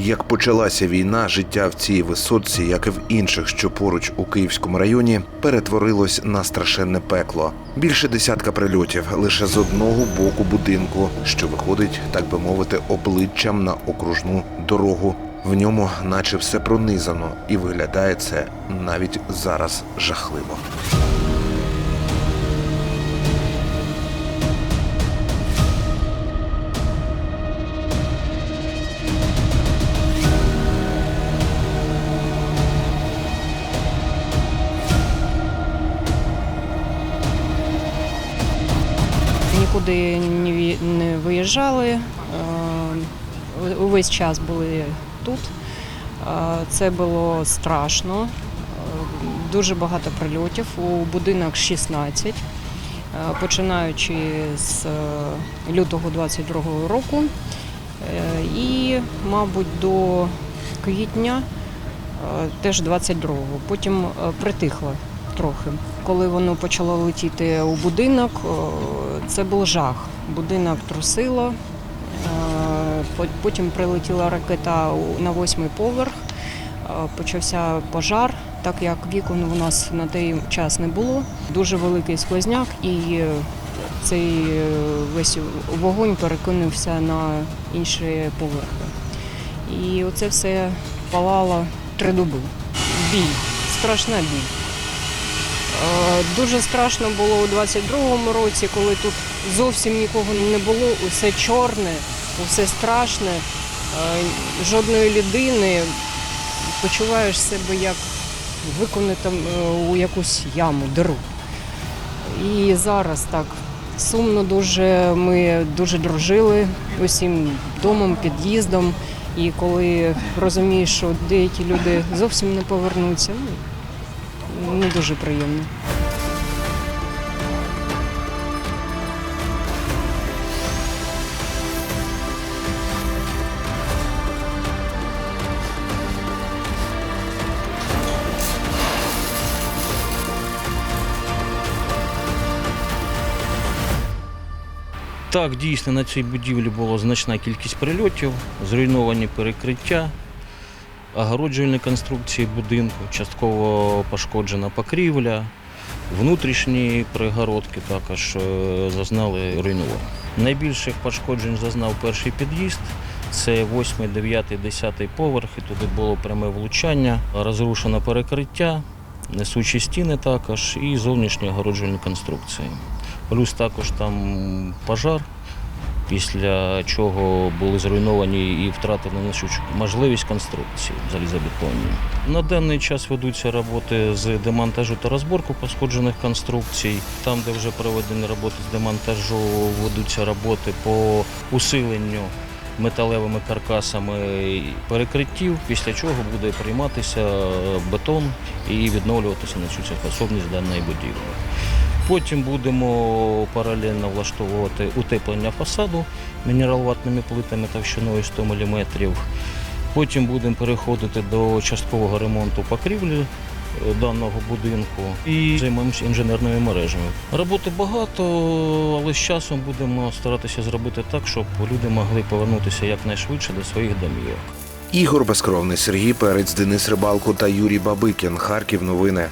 Як почалася війна, життя в цій висотці, як і в інших, що поруч у Київському районі, перетворилось на страшенне пекло. Більше десятка прильотів лише з одного боку будинку, що виходить, так би мовити, обличчям на окружну дорогу. В ньому, наче все пронизано, і виглядає це навіть зараз жахливо. Нікуди не виїжджали. е, Увесь час були тут. Е, Це було страшно. Е, Дуже багато прильотів. У будинок 16, е, починаючи з лютого 22-го року. І, мабуть, до квітня теж 22-го. Потім притихло трохи. Коли воно почало летіти у будинок, це був жах. Будинок трусило. Е, Потім прилетіла ракета на восьмий поверх. Е, Почався пожар, так як вікон у нас на той час не було. Дуже великий сквозняк, і е, цей весь вогонь перекинувся на інші поверхи. І оце все палало три доби. Біль, страшна біль. Е, Дуже страшно було у 22-му році, коли тут зовсім нікого не було, усе чорне, усе страшне, е, жодної людини. Почуваєш себе як виконати у якусь яму, диру. І зараз так сумно дуже. Ми дуже дружили усім домом, під'їздом. І коли розумієш, що деякі люди зовсім не повернуться, ну, не дуже приємно. Так, дійсно, на цій будівлі була значна кількість прильотів, зруйновані перекриття, огороджувальні конструкції будинку, частково пошкоджена покрівля, внутрішні перегородки також е, зазнали руйнування. Найбільших пошкоджень зазнав перший під'їзд. Це 8, 9, 10 поверхи. Туди було пряме влучання, розрушено перекриття, несучі стіни також і зовнішні огороджувальні конструкції. Плюс також там пожар, після чого були зруйновані і втратили несучу можливість конструкції залізобетонні. На даний час ведуться роботи з демонтажу та розборку пошкоджених конструкцій. Там, де вже проведені роботи з демонтажу, ведуться роботи по усиленню металевими каркасами перекриттів, після чого буде прийматися бетон і відновлюватися несуча способність даної будівлі. Потім будемо паралельно влаштовувати утеплення фасаду мінералватними плитами товщиною 100 мм. Потім будемо переходити до часткового ремонту покрівлі е, даного будинку і займаємося інженерними мережами. Роботи багато, але з часом будемо старатися зробити так, щоб люди могли повернутися якнайшвидше до своїх домівок. Ігор Безкровний, Сергій Перець, Денис Рибалко та Юрій Бабикін. Харків. Новини.